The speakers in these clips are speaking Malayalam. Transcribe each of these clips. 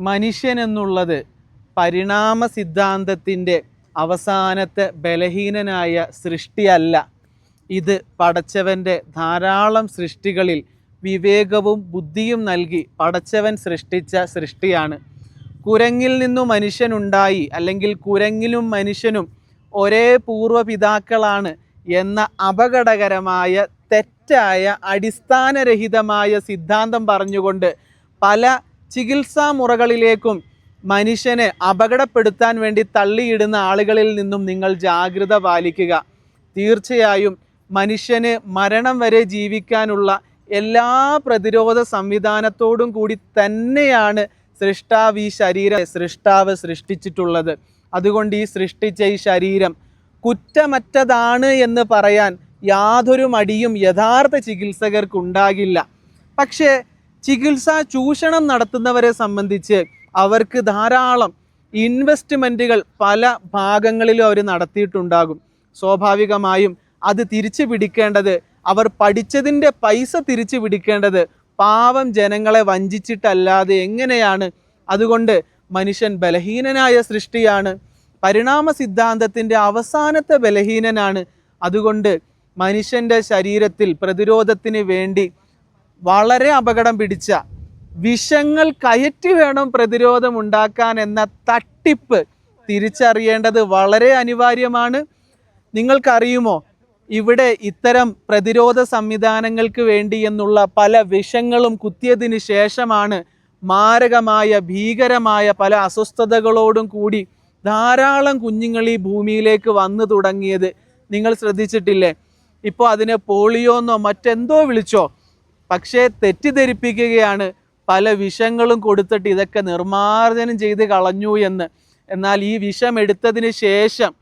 മനുഷ്യൻ എന്നുള്ളത് പരിണാമ സിദ്ധാന്തത്തിന്റെ അവസാനത്തെ ബലഹീനനായ സൃഷ്ടിയല്ല. ഇത് പടച്ചവന്റെ ധാരാളം സൃഷ്ടികളിൽ വിവേകവും ബുദ്ധിയും നൽകി പടച്ചവൻ സൃഷ്ടിച്ച സൃഷ്ടിയാണ്. കുരങ്ങിൽ നിന്നും മനുഷ്യനുണ്ടായി അല്ലെങ്കിൽ കുരങ്ങിലും മനുഷ്യനും ഒരേ പൂർവപിതാക്കളാണ് എന്ന അപകടകരമായ തെറ്റായ അടിസ്ഥാനരഹിതമായ സിദ്ധാന്തം പറഞ്ഞുകൊണ്ട് പല ചികിത്സാ മുറകളിലേക്കും മനുഷ്യനെ അപകടപ്പെടുത്താൻ വേണ്ടി തള്ളിയിടുന്ന ആളുകളിൽ നിന്നും നിങ്ങൾ ജാഗ്രത പാലിക്കുക. തീർച്ചയായും മനുഷ്യന് മരണം വരെ ജീവിക്കാനുള്ള എല്ലാ പ്രതിരോധ സംവിധാനത്തോടും കൂടി തന്നെയാണ് സൃഷ്ടാവ് ഈ ശരീരം സൃഷ്ടാവ് സൃഷ്ടിച്ചിട്ടുള്ളത്. അതുകൊണ്ട് ഈ സൃഷ്ടിച്ച ഈ ശരീരം കുറ്റമറ്റതാണ് എന്ന് പറയാൻ യാതൊരു മടിയും യഥാർത്ഥ ചികിത്സകർക്കുണ്ടാകില്ല. പക്ഷേ ചികിത്സാ ചൂഷണം നടത്തുന്നവരെ സംബന്ധിച്ച് അവർക്ക് ധാരാളം ഇൻവെസ്റ്റ്മെന്റുകൾ പല ഭാഗങ്ങളിലും അവർ നടത്തിയിട്ടുണ്ടാകും. സ്വാഭാവികമായും അത് തിരിച്ചു പിടിക്കേണ്ടത് അവർ പഠിച്ചതിന്റെ പൈസ തിരിച്ചു പിടിക്കേണ്ടത് പാവം ജനങ്ങളെ വഞ്ചിച്ചിട്ടല്ലാതെ എങ്ങനെയാണ്? അതുകൊണ്ട് മനുഷ്യൻ ബലഹീനനായ സൃഷ്ടിയാണ്. പരിണാമ സിദ്ധാന്തത്തിന്റെ അവസാനത്തെ ബലഹീനനാണ്. അതുകൊണ്ട് മനുഷ്യന്റെ ശരീരത്തിൽ പ്രതിരോധത്തിന് വേണ്ടി വളരെ അപകടം പിടിച്ച വിഷങ്ങൾ കയറ്റി വേണം പ്രതിരോധം ഉണ്ടാക്കാൻ എന്ന തട്ടിപ്പ് തിരിച്ചറിയേണ്ടത് വളരെ അനിവാര്യമാണ്. നിങ്ങൾക്കറിയുമോ? ഇവിടെ ഇത്തരം പ്രതിരോധ സംവിധാനങ്ങൾക്ക് വേണ്ടി എന്നുള്ള പല വിഷങ്ങളും കുത്തിയതിന് ശേഷമാണ് മാരകമായ ഭീകരമായ പല അസ്വസ്ഥതകളോടും കൂടി ധാരാളം കുഞ്ഞുങ്ങൾ ഈ ഭൂമിയിലേക്ക് വന്നു തുടങ്ങിയത്. നിങ്ങൾ ശ്രദ്ധിച്ചിട്ടില്ലേ? ഇപ്പോൾ അതിനെ പോളിയോ എന്നോ മറ്റെന്തോ വിളിച്ചോ പക്ഷേ തെറ്റിദ്ധരിപ്പിക്കുകയാണ്. പല വിഷങ്ങളും കൊടുത്തിട്ട് ഇതൊക്കെ നിർമ്മാർജനം ചെയ്ത് കളഞ്ഞു എന്ന്. എന്നാൽ ഈ വിഷം എടുത്തതിന് ശേഷം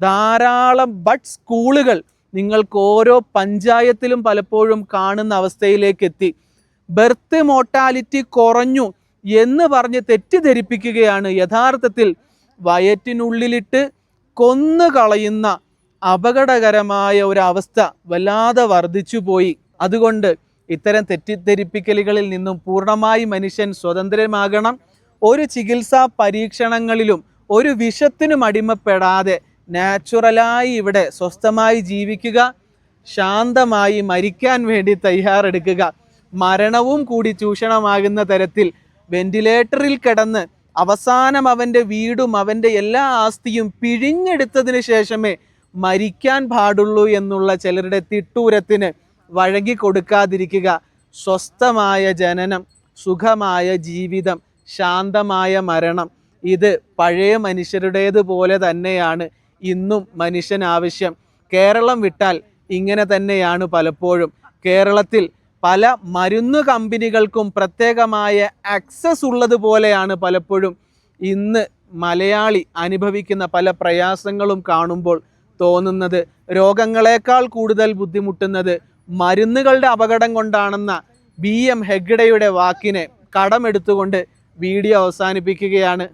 ധാരാളം ബഡ് സ്കൂളുകൾ നിങ്ങൾക്ക് ഓരോ പഞ്ചായത്തിലും പലപ്പോഴും കാണുന്ന അവസ്ഥയിലേക്ക് എത്തി. ബർത്ത് മോർട്ടാലിറ്റി കുറഞ്ഞു എന്ന് പറഞ്ഞ് തെറ്റിദ്ധരിപ്പിക്കുകയാണ്. യഥാർത്ഥത്തിൽ വയറ്റിനുള്ളിലിട്ട് കൊന്നു കളയുന്ന അപകടകരമായ ഒരവസ്ഥ വല്ലാതെ വർദ്ധിച്ചു പോയി അതുകൊണ്ട് ഇത്തരം തെറ്റിദ്ധരിപ്പിക്കലുകളിൽ നിന്നും പൂർണമായി മനുഷ്യൻ സ്വതന്ത്രമാകണം. ഒരു ചികിത്സാ പരീക്ഷണങ്ങളിലും ഒരു വിഷത്തിനും അടിമപ്പെടാതെ നാച്ചുറലായി ഇവിടെ സ്വസ്ഥമായി ജീവിക്കുക ശാന്തമായി മരിക്കാൻ വേണ്ടി തയ്യാറെടുക്കുക. മരണവും കൂടി ചൂഷണമാകുന്ന തരത്തിൽ വെന്റിലേറ്ററിൽ കിടന്ന് അവസാനം അവന്റെ വീടും അവന്റെ എല്ലാ ആസ്തിയും പിഴിഞ്ഞെടുത്തതിന് ശേഷമേ മരിക്കാൻ പാടുള്ളൂ എന്നുള്ള ചിലരുടെ തിട്ടൂരത്തിന് വഴങ്ങി കൊടുക്കാതിരിക്കുക. സ്വസ്ഥമായ ജനനം സുഖമായ ജീവിതം ശാന്തമായ മരണം ഇത് പഴയ മനുഷ്യരുടേതുപോലെ തന്നെയാണ് ഇന്നും മനുഷ്യൻ ആവശ്യം. കേരളം വിട്ടാൽ ഇങ്ങനെ തന്നെയാണ് പലപ്പോഴും. കേരളത്തിൽ പല മരുന്ന് കമ്പനികൾക്കും പ്രത്യേകമായ ആക്സസ് ഉള്ളതുപോലെയാണ് പലപ്പോഴും. ഇന്ന് മലയാളി അനുഭവിക്കുന്ന പല പ്രയാസങ്ങളും കാണുമ്പോൾ തോന്നുന്നത് രോഗങ്ങളെക്കാൾ കൂടുതൽ ബുദ്ധിമുട്ടുന്നത് മരുന്നുകളുടെ അപകടം കൊണ്ടാണെന്ന ബി എം ഹെഗ്ഡയുടെ വാക്കിനെ കടമെടുത്തുകൊണ്ട് വീഡിയോ അവസാനിപ്പിക്കുകയാണ്.